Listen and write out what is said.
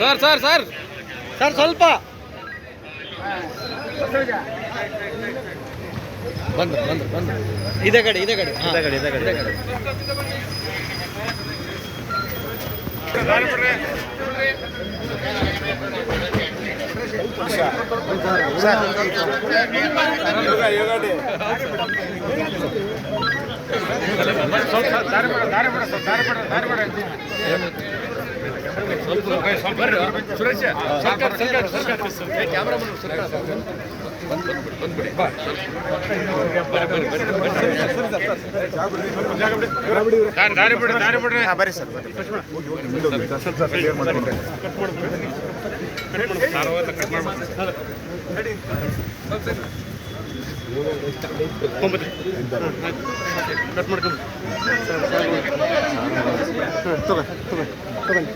Sir sir sir. Sir ಸ್ವಲ್ಪ. ಬಂದು ಬಂದು ಬಂದು ಇದೇ ಕಡೆ ಇದೇ ಕಡೆ. ಇದೇ ಕಡೆ ಇದೇ ಕಡೆ. ಇದೇ ಕಡೆ. ಸ್ವಲ್ಪ ದಾರಿ ಬೇಡ ದಾರಿ ಬೇಡ ದಾರಿ ಬೇಡ ದಾರಿ ಬೇಡ ಸರ್ ಕಟ್ ಮಾಡ್ಕೊಂಡು 这边这边这边